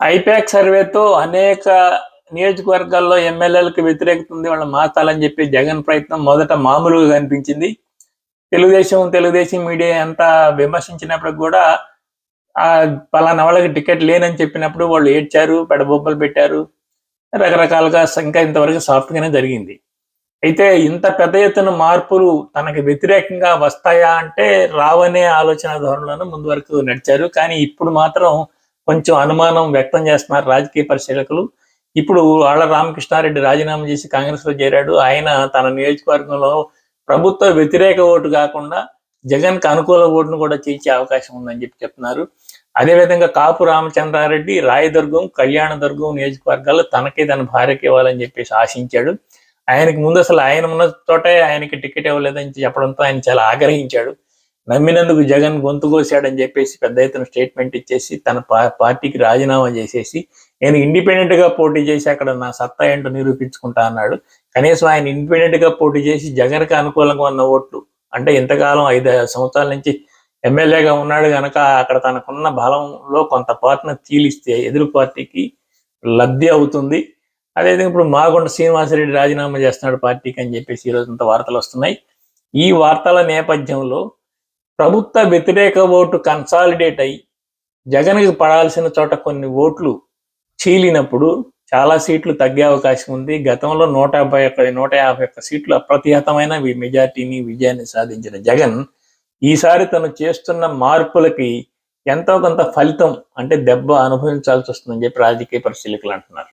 I-PAC సర్వేతో అనేక నియోజకవర్గాల్లో ఎమ్మెల్యేలకు వ్యతిరేకత ఉంది. వాళ్ళ మార్చాలని చెప్పి జగన్ ప్రయత్నం మొదట మామూలుగా కనిపించింది. తెలుగుదేశం తెలుగుదేశం మీడియా ఎంత విమర్శించినప్పుడు కూడా ఆ పలానా వాళ్ళకి టికెట్ లేనని చెప్పినప్పుడు వాళ్ళు ఏడ్చారు పెడబొబ్బలు పెట్టారు. రకరకాలుగా ఇంకా ఇంతవరకు సాఫ్ట్గానే జరిగింది. అయితే ఇంత పెద్ద ఎత్తున మార్పులు తనకి వ్యతిరేకంగా వస్తాయా అంటే రావనే ఆలోచన ధోరణిలోనే ముందు వరకు నడిచారు. కానీ ఇప్పుడు మాత్రం కొంచెం అనుమానం వ్యక్తం చేస్తున్నారు రాజకీయ పరిశీలకులు. ఇప్పుడు ఆళ్ళ రామకృష్ణారెడ్డి రాజీనామా చేసి కాంగ్రెస్లో చేరాడు. ఆయన తన నియోజకవర్గంలో ప్రభుత్వ వ్యతిరేక ఓటు కాకుండా జగన్కు అనుకూల ఓటును కూడా చేర్చే అవకాశం ఉందని చెప్పి చెప్తున్నారు. అదేవిధంగా కాపు రామచంద్రారెడ్డి రాయదుర్గం కళ్యాణదుర్గం నియోజకవర్గాల్లో తనకి తన భార్యకి ఇవ్వాలని చెప్పేసి ఆశించాడు. ఆయనకి ముందు అసలు ఆయన ఉన్న చోటే ఆయనకి టికెట్ ఇవ్వలేదని చెప్పడంతో ఆయన చాలా ఆగ్రహించాడు. నమ్మినందుకు జగన్ గొంతు కోసాడని చెప్పేసి పెద్ద ఎత్తున స్టేట్మెంట్ ఇచ్చేసి తన పార్టీకి రాజీనామా చేసేసి నేను ఇండిపెండెంట్గా పోటీ చేసి అక్కడ నా సత్తా ఏంటో నిరూపించుకుంటా అన్నాడు. కనీసం ఆయన ఇండిపెండెంట్గా పోటీ చేసి జగన్కి అనుకూలంగా ఉన్న ఓట్లు అంటే ఇంతకాలం ఐదు సంవత్సరాల నుంచి ఎమ్మెల్యేగా ఉన్నాడు కనుక అక్కడ తనకున్న బలంలో కొంత పార్టీని తీలిస్తే ఎదురు పార్టీకి లబ్ధి అవుతుంది. అదేవిధంగా ఇప్పుడు మాగొండ శ్రీనివాసరెడ్డి రాజీనామా చేస్తున్నాడు పార్టీకి అని చెప్పేసి ఈరోజు రోజంతా వార్తలు వస్తున్నాయి. ఈ వార్తల నేపథ్యంలో ప్రభుత్వ వ్యతిరేక ఓటు కన్సాలిడేట్ అయి జగన్కి పడాల్సిన చోట కొన్ని ఓట్లు చీలినప్పుడు చాలా సీట్లు తగ్గే అవకాశం ఉంది. గతంలో నూట యాభై ఒక్క నూట యాభై ఒక్క సీట్లు అప్రతిహతమైన మెజార్టీని విజయాన్ని సాధించిన జగన్ ఈసారి తను చేస్తున్న మార్పులకి ఎంతో కొంత ఫలితం అంటే దెబ్బ అనుభవించాల్సి వస్తుందని చెప్పి రాజకీయ పరిశీలకులు అంటున్నారు.